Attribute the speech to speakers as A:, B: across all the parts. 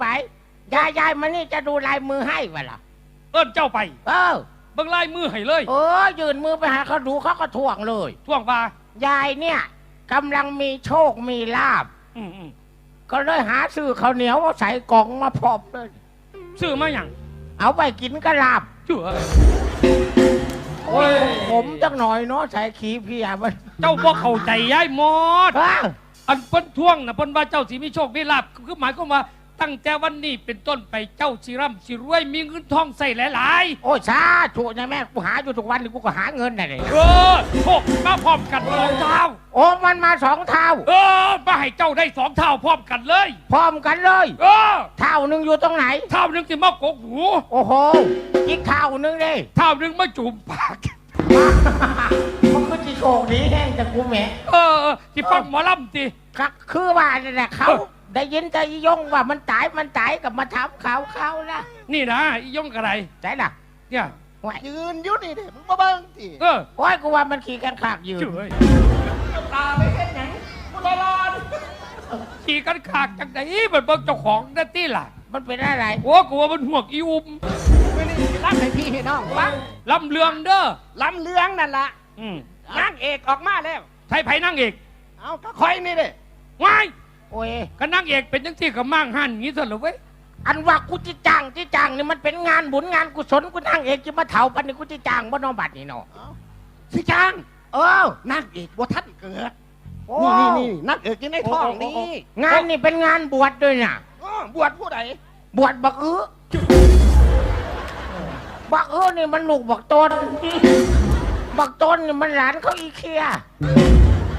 A: ไปยายยายมานี่จะดูลายมือให้วะล่ะ
B: เอิ้นเจ้าไป
A: เออ
B: เบิ่งลายมือให้เลย
A: โอ้ยืนมือไปหาเขาดูเขาก็ถ่วงเลย
B: ท่วงว่ายา
A: ยเนี่ยกำลังมีโชคมีลาบ
B: อืมอืม
A: ก็เลยหาซื้อข้าวเหนียวใส่กล่องมาพอบเลย
B: ซื้อมาหยัง
A: เอาไปกินก็ลาบ
B: เชื่อ
A: โอ้ยผมจังหน่อยเนาะใส่ขี้เพียมัน
B: เจ้าบ่เข้าใจยายหมด
A: อ้าว
B: อันเพิ่นท่วงนะเพิ่นว่าเจ้าสิมีโชคมีลาภคือหมายความว่า ตั้งแต่วันนี้เป็นต้นไปเจ้าสิร่ำสิรวยมีเงินทองใส่หลาย
A: โอ้ยสาถูกนะแม่กูหาอยู่ทุกวันนี่กูก็หาเงินน่ะเลย
B: ๆเออโชคมาพร้อมกันสองเท่า
A: โอ้มันมาสองเท่า
B: เออ มาให้เจ้าได้สองเท่าพร้อมกันเลย
A: พร้อมกันเลย
B: เออ
A: เท่าหนึ่งอยู่ตรงไหน
B: เท่าหนึงสิมากกหู
A: โอ้โหอีกเท่าหนึ่งเลย
B: เท่าหนึงมาจูบปาก
A: มันก็จะโชคดีแห้งแต่กูแหม
B: เออเออสิฟังหมอลำสิ
A: ก็คือว่านั่นแหละเขา
B: เออ
A: ได้ยินแต่อียงว่ามันตายมันตายกับมาทำเขาเขาละ
B: นี่นะอียงกระไร
A: ใช่ล่ะ
B: เนี่ย
A: ว่า
C: ยืนอยุนี่เด้มึงมาเบิ่งสิ
B: เออ
A: โอ้ยกูว่ามันขี่กันขากยืน
B: เจ๋ย
C: ตาไปเห็นหยังกูละลอน
B: ขี่กันขากจังไดมันเบิ่งเจ้าของนั่นติล่ะ
A: มันเป็นอะไร
B: โอ้กูว่ามันห่วงอีอุ้ม
C: ไม่ได้รับให้พี่ให้น้องฟัง
B: ลำเลืองเด้อ
C: ลำเลืองนั่นละ
B: อืม
C: นางเอกออกมาแล้ว
B: ใช้ไผนั่งเอก
C: เอาก็คอยนี่เด้
B: ว้าย
A: โอ้ย
B: ก็นั่งเอกเป็นจังที่กับมั่งหันอย่างนี้เถอะเหรอเว้ย
A: อันว่ากูจะจ้างที่จ้างนี่มันเป็นงานบุญงานกุศลกูนั่งเองจะมาเถาปันนี่กูจะจ้างบ่น้องบัตรนี่เนาะ
C: เอาสิจ้าง
A: เออนา
C: งเอกบ่ทันเกิด
A: โอ้
C: นี่นี่นี่นางเอกอยู่ในท้องนี่
A: งานนี่เป็นงานบวชด้วยน่ะ
C: อ้อบวชผู้ใด
A: บวชบักอื้อบักอื้อนี่มันลูกบักต้นบักต้นนี่มันหลานเขาอีเคีย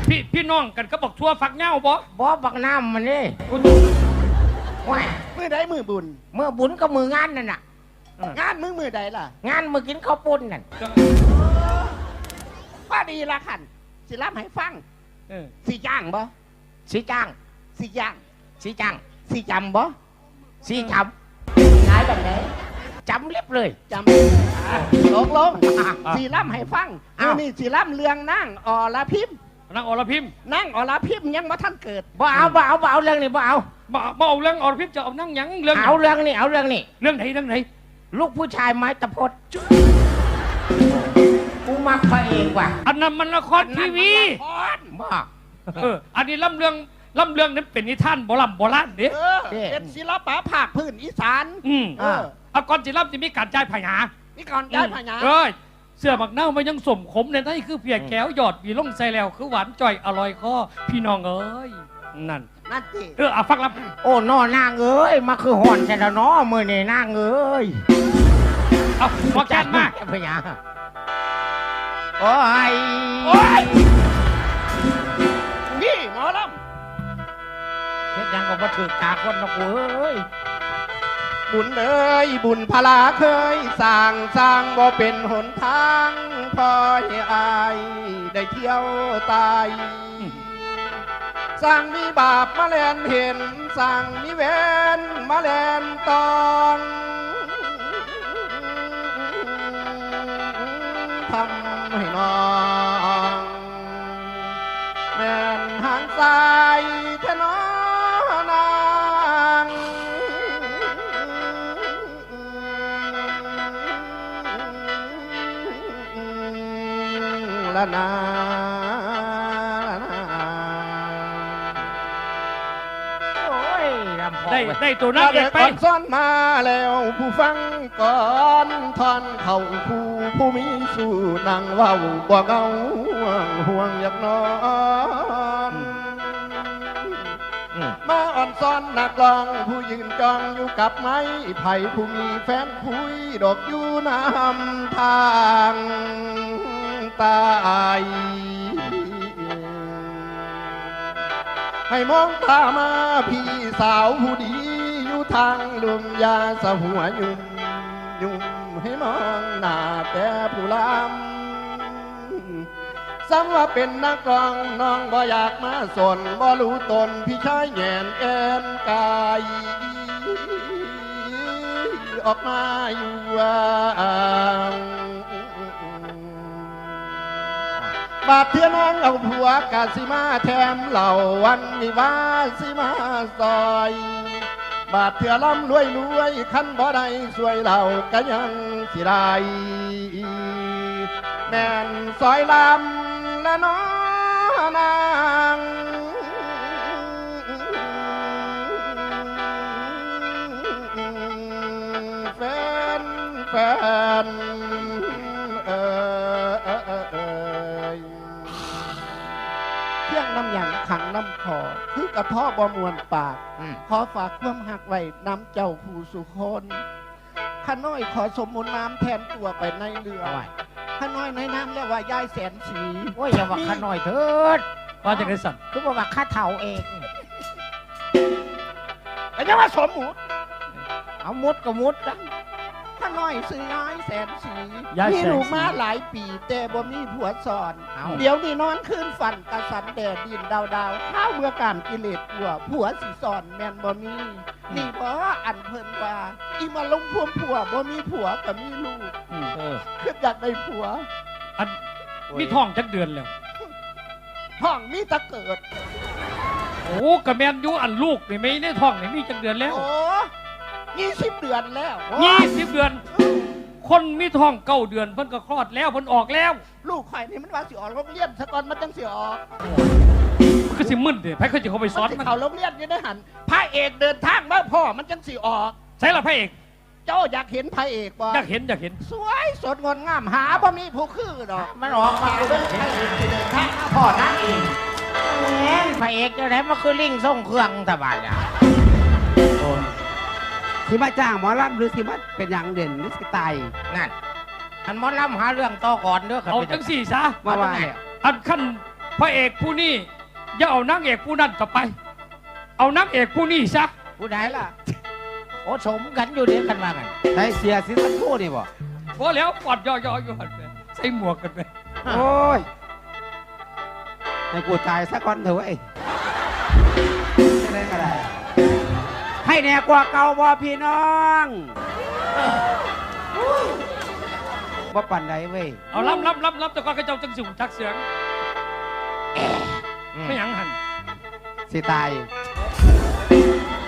B: พี่พี่น้องกันก็บอกทั่วฝักเหง้าบ่
A: บ่บักน้ำมันนี่ว้าย
C: มือใดมือบุญ
A: เมื่อบุญก็มืองานนั่นน่ะ
C: งานมือมือใดล่ะ
A: งานมือกินข้าวปุ้นนั่น
C: ว่าดีละคันสิรับให้ฟัง
B: เออ
C: สิจ้างบ่
A: สีจ้าง
C: สิจ้าง
A: สีจ้าง
C: สิจำบ่
A: สีจำขายแบบไหนจำเรียบเลย
C: จำลงลงสิรับให้ฟัง
A: อ้าว
C: มื้อนี่สิรับเรื่องนางอรพิม
B: นางอรพิม
C: นางอรพิมยังบ่ทันเกิด
A: บ่เอาบ่เอาบ่เอาเรื่องนี้บ่เอา
B: บ่บ่เอาเรื่องอรพิมจะเอานั่งหยังเรื่อง
A: เอาเรื่องนี้เอาเรื่องนี้
B: เรื่องไหนเรื่องไหน
A: ลูกผู้ชายไม้ตะพดกูมักพระเอกว่ะ
B: อันนั้นมันละครทีวี
A: บ่
B: เอออันนี้ล่ำเรื่องล่ำเรื่องนั้นเป็นนิทานโบราณโบราณเด้
C: เออเป็นศิลปะภาคพื้นอีสาน
B: อืม
C: เออ
B: เอาก่อนสิล่ำจะมีการจ่ายผายา
C: นี่ก่อนย้ายพญา
B: เอ้ย เสื้อบักเน่ามันยังสมขมในนั่นคือเพียแก้วหยอดวีลงใส่แล้วคือหวานจ่อยอร่อยคอพี่น้องเอ้ยนั่น
C: นั่นสิ
B: เออเอาฟังรับ
A: โอ้นอนางเอ้ยมาคือห่อนใช่แล้วเนาะมือนี่นางเอ้ย
B: เอาพอแกนมา
A: พญาโอ้ย
B: โอ้ย
C: นี่หมอล
A: เฮ็ดหยังก็บ่ถูกตาคนนะกูเอ้ยำ
C: บุญเอ้ยบุญพลาเคยสร้างสร้างบ่เป็นหนทางพอให้อายได้เที่ยวตายสร้างมีบาปมาแลนเห็นสร้างมีเวนมาแลนตอง นา
A: โอ้ยลำพอง
B: ได้
A: เว้ย
B: ได้ตัวนักเอกไป
C: ก่อนซ่อนมาแล้วผู้ฟังก่อนทอนเข้าผู้ผู้มีสู่นางเว้าบ่เงาห่วงอยากนอน
A: อืม
C: มาอ่อนซ้อนนักลองผู้ยืนจองอยู่กับไม้ไผ่ผู้มีแฟนคุยดอกอยู่น้ำทาง ตายให้มองตามาพี่สาวผู้ดีอยู่ทางลุมยาสหัวยุ่มยุ่มให้มองหน้าแต่ผู้ลำซ้ำว่าเป็นนักร้องน้องบ่อยากมาสนบ่รู้ตนพี่ชายแงนแอนกายออกมาอยู่ว่าง บาดเทือน้องเอาผัวกาสิมาแถมเหล่าวันนี้ว่าสิมาซอย บาดเทือล่ำรวยรวยขั้นบ่ได้สวยเหล่าก็ยังสิได้แม่นซอยลำและน้อนาง เที่ยงน้ำหยังขังน้ำคอคือกระเทาะบ่มวนปาก
A: อืม
C: ขอฝากความหักไว้น้ำเจ้าผู้สุคนข้าน้อยขอสมมุนน้ำแทนตัวไปในเรือ
A: เอาไว้
C: ข้าน้อยในน้ำเรียกว่ายายแสนสี
A: โอ้ยอย่าว่าข้าน้อยเถิด
B: ว่าจะได้สั่น
A: คือบอกว่าข้าเท่าเอง
C: แต่ยังว่าสมมุติ
A: เอามุดก็มุดนะ
C: ข้า น้อยซื้อยายแสนสี
B: ยาย
C: มี
B: แสน
C: ลูก
B: สี
C: มาหลายปี แต่บ่มีผัวสอน
A: เอา
C: เดี๋ยวนี้นอนคืนฝันกระสันแดดดินดาวดาวข้าวเมื่อการกิเลสหัวผัวสิสอนแม่นบ่มี นี่บ่อันเพิ่นว่าอีมาลงพวมผัวบ่มีผัวก็มีลูก
B: อืม
A: เออ
C: คืออยากได้ผัว
B: อันมีท้องจักเดือนแล้ว
C: ห้องมีแตะเกิด
B: โอ้กระแมนอยูอันลูกนี่ไม่ได้ท้องนี่มีจักเดือนแล้ว
C: โอ้ยี่ สิบเดือนแล้ว
B: ยี่สิบเดือน คนมีท้องเก้าเดือนเพิ่นก็คลอดแล้วเพิ่นออกแล้ว
C: ลูกข่อยนี่มันว่าสิออกโรงเรียนซะก่อนมันจังสิออก
B: มันก็สิมึนเด้ไผเขาจะเข้าไปสอน
C: สิ
B: มัน
C: เข้าโรงเรียนอยังได้หันพระเอกเดินทางมาพ่อมันจังสิออก
B: ใช่ละพระเอก
C: เจ้าอยากเห็นพระเอกบ่
B: อยากเห็นอยากเห็น
C: สวยสดงดงามหาบ่มีผู้คือดอก
A: มันออกมา
C: เดินพระเอกสิเดินทางมาพ่อนะเอง
A: แหมพระเอกจะไหนมาคือลิงส่งเครื่องตะบานอะ
D: สิมาจ้างหมอลำหรือสิมาเป็นอย่างเด่นหรือสิตาย
A: นั่นอันหมอลำหาเรื่องต่อก่อนเด้อครับ
B: เอาจังสี่ซะ
D: มาว่า
A: เอ
D: เนี่ย
B: อันขั้นพระเอกผู้นี้อย่าเอานางเอกผู้นั้นกลับไป เอานางเอกผู้นี้ซะ
A: ผู้ใดล่ะโอ้สมกันอยู่เดียวกันว่ากัน
D: ใช้เสียสิสักคู่นี่บ่
B: พอแล้วปอดย่อยๆอยู่หันไปใส่หมวกกันไป
D: โอ้ยให้กูตายสักก่อนเถอะเว้ยจะได้ก็ได้ให้ แน่กว่าเก่าบ่พี่น้องบ่ปั่นใดเว้ย
B: เอาล้ำล้ำล้ำล้ำแต่ก่อนก็เจ้าจังสิวจักเสียง
A: อืม
B: ไม่หยังหัน
D: สิตาย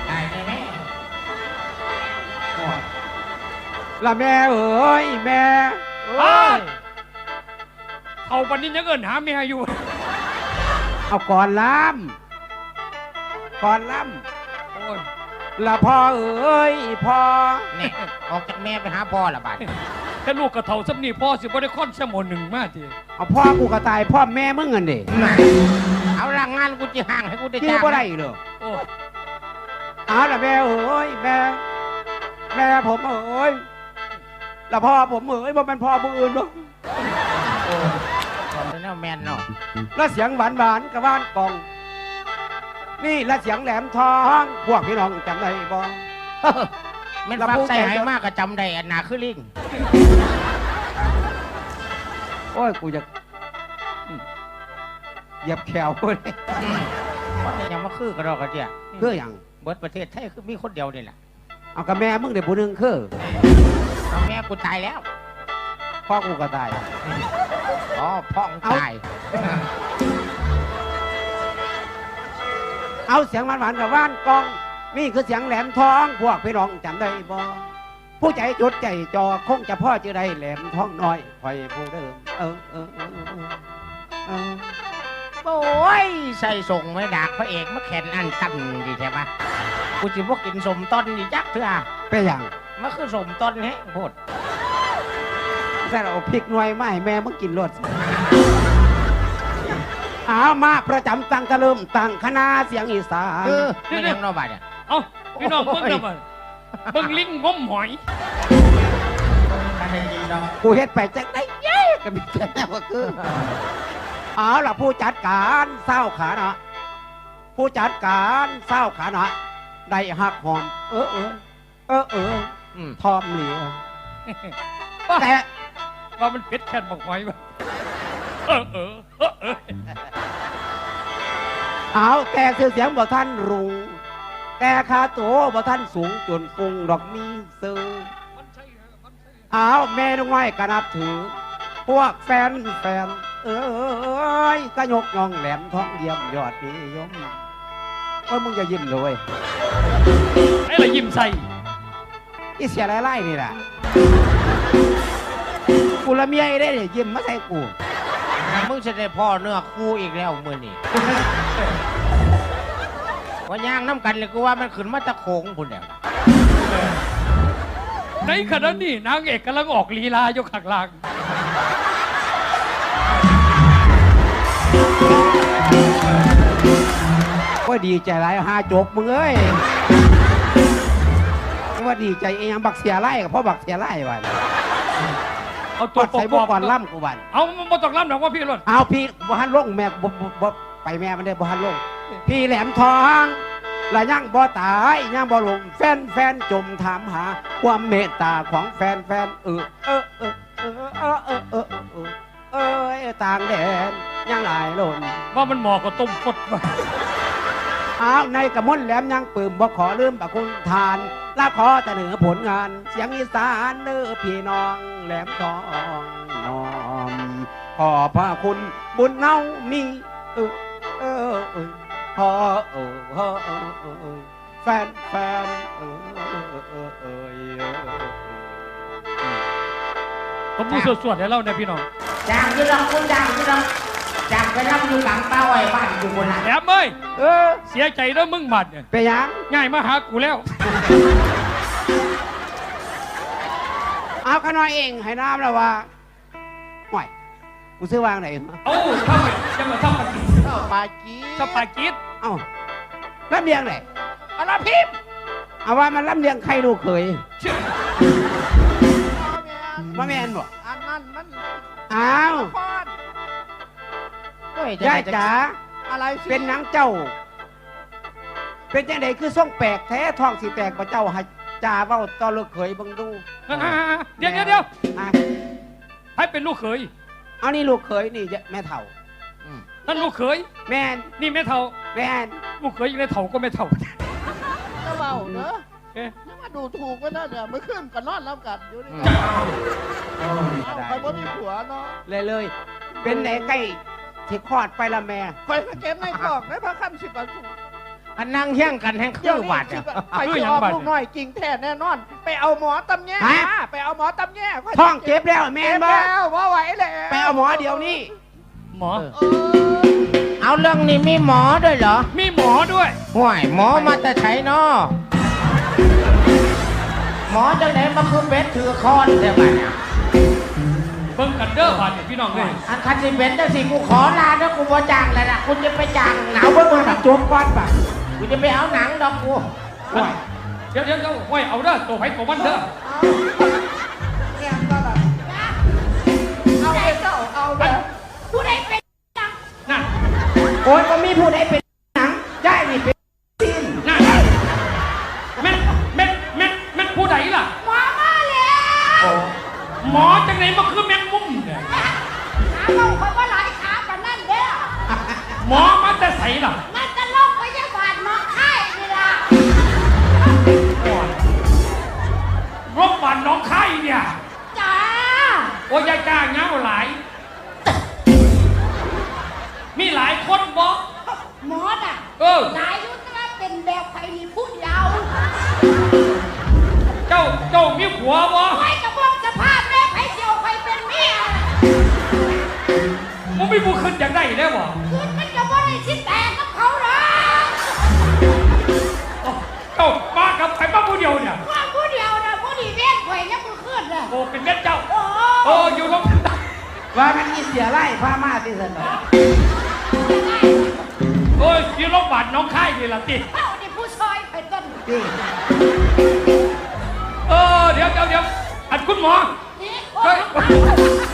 A: ตายแน่
D: ละแม่เอ้ยแม่
A: ๆโอ้ย
B: เอาปันนี้ยังเอินหาเมียอยู่
D: เอาก่อนล้ำก่อนล้
B: โอ้ยำ
D: ละพ่อเอ้ยพ่อ
A: นี่ออกจากแม่ไปหาพ่อละบาด
B: แค่ลูกกระเทาสันี่พ่อสิบ่ได้ค้อนแซมหมหนึ่งมาที
D: เอาพ่อกูก็ตายพ่อแม่มึงเงินดิ
A: เอาล่างงานกูจะห่างให้กูได้
D: ชื่อ
A: จ้าง
D: บ่ได้เลย
B: โอ้
D: เอาละแม่เอ้ยแม่แม่ผมเอ้ยละพ่อผมเอ้ยบ่เป็นพ่อผู้อื่นหรอก
A: เป็นแนวแมนเนาะ
D: แล้วเสียงหวานหวานๆกับว่านกล่อง นี่และเสียงแหลมทอง พวกพี่น้องจำได้บ่
A: แมัน
D: แล้ว
A: ฟัก
D: ผู้
A: ใส่
D: แก่
A: ให้มากก็จำได้อันหนาคือลิง
D: โอ้ยกูจะเหยียบแขวเลย
A: ว่าแต่ยังมาคือกระดอกกระเจีย
D: เพื่ออย่าง
A: เบิดประเทศไทยคือมีคนเดียวนี่แหละ
D: เอากับแม่มึงเดี๋ยวผู้หนึงคือ
A: เอาแม่กูตายแล้ว
D: พ่อกูก็ตาย
A: อ๋อพ่องตาย
D: เอาเสียงหวานหวานๆกับว่านกล่อง นี่คือเสียงแหลมทอง พวกพี่น้องจำได้บ่ผู้ใจจดใจจอคงจะพ่อจะได้แหลมทองน้อยคอยผู้เดิมเออเออเออเออเออ
A: โอ้ยใส่ส่งไม่ดักพระเอกมาแขนอันตันดีใช่ปะกูจิพวกกินสมต้นดีจักเถอะ
D: ไปอย่าง
A: มันคือสมต้นแห้งโพด
D: แต่เอาพริกหน่วยมาให้แม่มึงกินรส เอามาประจำตั้งตะเลิมตั้งคณะเสียงอีสาน
A: เออไม่ยังเนอบาดเนี่ย
B: เอ้าพี่น้องเบิ่งเด้อมันเบิ่งลิงงมหอย
D: กูเฮ็ดไปจักได้เย้ก็มีแต่แนวก็คือเอาล่ะผู้จัดการเศร้าขาเนาะผู้จัดการเศร้าขาเนาะได้หักหอม เออเออเออเออ
A: อืม
D: ทอมเหลียวแต่
B: ว่ามันเป็ดแค่นบอกหอยว่ะเออเออ เออเออ
D: เอาแต่เสียเสียงบ่ท่านรุงแต่ค่าตัวบ่ท่านสูงจนฟุงดอกมีซื้อ
B: มันใช่เหรอมันใช่เหรอ
D: เอาแม่น้องน้อยก็นับถือ พวกแฟนแฟน เอ้ยก็ยกย่องแหลมทองเยี่ยมยอดนิยมโอ้ยมึงจะยิ้มเลยเว้ย
B: ไอ้ละยิ้มใส่
D: อีเสียไล่ๆนี่แหละกูละเมียไอ้ได้เนี่ยยิ้มมาใส่กู
A: มึงจะได้พ่อเนื้อคู่อีกแล้วมือนี่ว่าย่างน้ำกันเลยกูว่ามันขึ้นมาตะโขงพุ่นแล้ว
B: ในขณะนี้นางเอกกำลังออกลีลาอยู่ข้างล่าง
D: ว่าดีใจไรหาจบมึงเอ้ยว่าดีใจเองบักเสียไล่กับพ่อบักเสียไล่ไว้
B: เอาตั
D: ปั
B: ว
D: ด
B: ประ
D: ใส่
B: ก
D: บ
B: อบ
D: ก่อนล่ำกูบัน
B: เอามาต้องล่ำหรอกว่าพี่รถ
D: เอาพี่บ่ฮันลงแม่บ่บ่บ่ไปแม่มันได้บ่ฮันลง พี่แหลมทองและยังบ่ตายยังบ่ลงแฟนแฟนจมถามหา ความเมตตาของแฟนแฟนเออเออเออเออเออเออเออเออเออเอยต่างแดนยังหลายหล่น
B: ว่ามันเหมาะกับต้มฟดว่ะ
D: อ้าวในกระมนแหลมยังปืมบ่ขอลืมปะคุณทานลาขอแต่เหนือผลงาน เสียงอีสานเนื้อพี่น้อง แหลมทองนอมขอพระคุณบุญเนามีเออเออเออพอเออเออแฟนแฟนเออเออเออเออเออเออ
B: ผมพูดสวดๆให้เราเนี่ยพี่น้อง
A: จางที่เราคุณจางที่เราจางไปรับอยู่กลางเป้าไอ้บ้านอยู่บนหลัง
B: แถมเอ้ย
D: เออ
B: เสียใจแล้วมึงบัดเนี่ย
D: ไปนยัง
B: ง่ายมาหากูแล้ว
D: เอาขน้อยเองให้น้ำแล้วว่าห่วยกูซื้อวางไหน
B: เอ้าทำไมจะมาทำปากี
C: เจ้าปากี
B: ทำปากีด
D: เอ้าลำเลียงไหน
C: อะไรพิมพ์
D: เอาว่ามันลำเลียงใครลูกเคย
B: เชื่อ
D: มาแม่นบ่
C: อันนั้นมัน
D: อ้าว
C: พอด
A: เฮ้ย
D: ยายจ๋า
C: อะไรสิ
D: เป็นหนังเจ้า เป็นจังไดคือส่งแปลกแท้ท้องสีแตกบ่เจ้าให้ จ่าเว้าต่อลูกเขยเบิ่งดู
B: อ่าๆๆเดี๋ยวเดี๋ยวเดี๋ยว
D: อะ
B: ให้เป็นลูกเขย
D: เอานี่ลูกเขยนี่แม่เฒ่า
B: นั่นลูกเขย
D: แม่น
B: นี่แม่เท่า
D: แม่น
B: ลูกเขยยังไงเท่าก็ไม่เท่า
C: จะเบาเนอะ
B: เอ๊ะ
C: อย่ามาดูถูกไว้นะเนี่ยเมื่อคืนก็นอนแล้วกันอยู่นี่
D: โอ้ย
C: เอา
D: ได้
C: ใครบ่มีผัวเนาะ
D: เลยเลยเป็นไหนใกล้ที่คลอดไปละแม่
C: คอยไปเก็บในกอกในพระคันสิบประตู
A: อันนั่งเฮี้ยงกันแห่งคื
C: เดี๋ยว
A: อ
C: นี้
A: บาด
C: สิ
A: อะ
C: ไปที่ออกลูกน้อยกิ่งแท้แน่นอน ไปเอาหมอตำแย่
D: ฮะ
C: มาไปเอาหมอตำแย่ข้ย
D: ท้องเจ็บแล้วแม่
C: เจ็
D: น
C: บ
D: บ่
C: แล้วบ่ไหวแล้ว
D: ไปเอาหมอเดี๋ยวนี้
B: หมอ
C: เออ
A: เอาเรื่องนี้มีหมอด้วยเหรอ
B: มีหมอด้วย
A: ห่วยหมอมาแต่ไฉนอหมอจังไหนมาคือเป็ดถือคอนใช่ไหมเนี่ย
B: เบิ่งกันเด้อบาดเนี่ยพี่น้องเลย
A: อันคันสิเป็นจังสิกูขอลาแล้วกูบ่จ้างแล้วล่ะกูจะไปจ้างหนัง
D: เอาเบิ่งมาจบก่อนป่ะ
A: กูจะไปเอาหนังดอกกู
D: ห่วย
B: เดี๋ยวเดี๋ยวเดี๋ยวโอ้ยเอาเด้อตัวไผ่ตัวมันเด้อ
C: เนี่ยก็แบบเอาไปเจ้าเอาไป
E: ผู้ใดเป็น
B: นั่น
D: โอ้ยก็มีผู้ใดเป็น
B: มึงมีผู้ขึ้นอย่างได้แล้วบ่
E: คือมันจะว่าได้ชิ้นแตกกับเขาหรอก
B: เจ้ามากับใครมาผู้เดียวเนี่ย
E: ว่าผู้เดียวนะผู้ดีเว้นไผ่เนี่ยมึงขึ้นเลย
B: โอ้เป็นเม็ดเจ้า
E: โอ้
B: โอ้อยู่ลง
D: ว่ามันอีเสียไล่พามาที่สนอ
B: โอ้ยอยู่ลงบันน้องไข่นี่ล่ะติ
E: เอ้านี่ผู้ชอยไผ่ต้น
D: ที่
B: เออเดี๋ยวเดี๋ยวเดี๋ยวอันคุณหมอ
E: นี่
B: เคยเคยเคย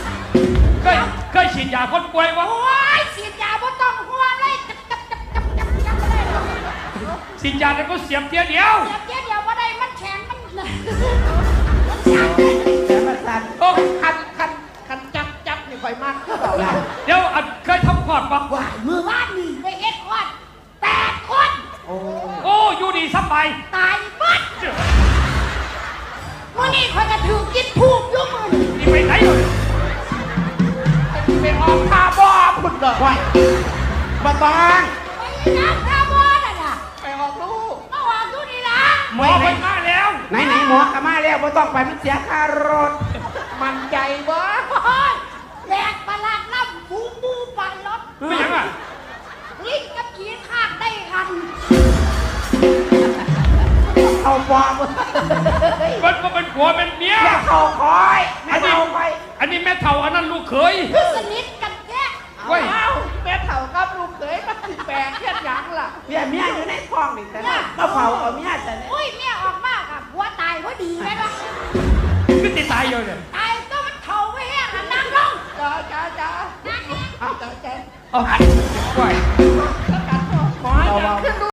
B: ฉีดยาคนป่วยบ่
E: โอ้ยฉีดยาบ่ต้องห่วงเลยจับจับจับจับจับจับเลย
B: ฉีดยาแล้วก็เสียบเทียเดียว
E: เดี๋ยวเดี๋ยวเดี๋ยวว่าได้มันแข็งมัน
D: แต่มาสั่น
B: โอ้
C: คันคันคันจับจับนี่คอยมากคือเรา
D: นั่น
B: เดี๋ยวอันเคยทำคลอดบ่
E: ว่ามือว่านนี่ได้เอ็ดคนแปดคน
D: โอ้
B: โอ้อยู่ดีสบาย
E: ตายหมดมื่อนี้คอยจะถือกินทูบอยุ่มือนี่
B: นี่ไปไหนเลย
C: เป็นออกคาร์บอพุ่นเด้อ
D: ห่วยบ่ต้อง
E: ไปน้ำข้าวบอน่ะน่ะ
C: ไป
B: หมอไปมาแล้ว
D: ไหนไหนหมอกลับมาแล้วไม่ต้องไปมันเสียค่ารถ
C: มันใจบ่
E: โอ้ยแหลกประหลาดล่ำบูบูปันรถ
B: ไม่หยังอะ
E: ลิงกับขีดข้างได้กัน
D: เอาบอม
B: มันก็เป็นผัวเป็นเมีย
D: อย่าเข้าคอยไม่
B: อันนี้
D: เข้าไป
B: อันนี้แม่เฒ่าอันนั้นลูกเขย
E: คือสนิทกันแท้
B: เว้ย
C: เอ้าแม่เฒ่ากับลูกเขยมันสิแปลกแค่หยังล่ะ
D: เมียเมียอยู่ในท้องนี่แต่ว่าก็เผาเอาเมียแต่เนี่ย
E: อุ้ยแม่ออกมากอะผัวตายพอดีเลยล่ะ
B: ขึ้นติดตายอยู่เนี่ย
E: ตายก็มันเข่าไว้แห้งอะนั่งลง
C: จ้าจ้าจ้า
E: นั่งลง
C: เอาจ้าจ้า
B: เอาหันไว้
C: หมอยังขึ้น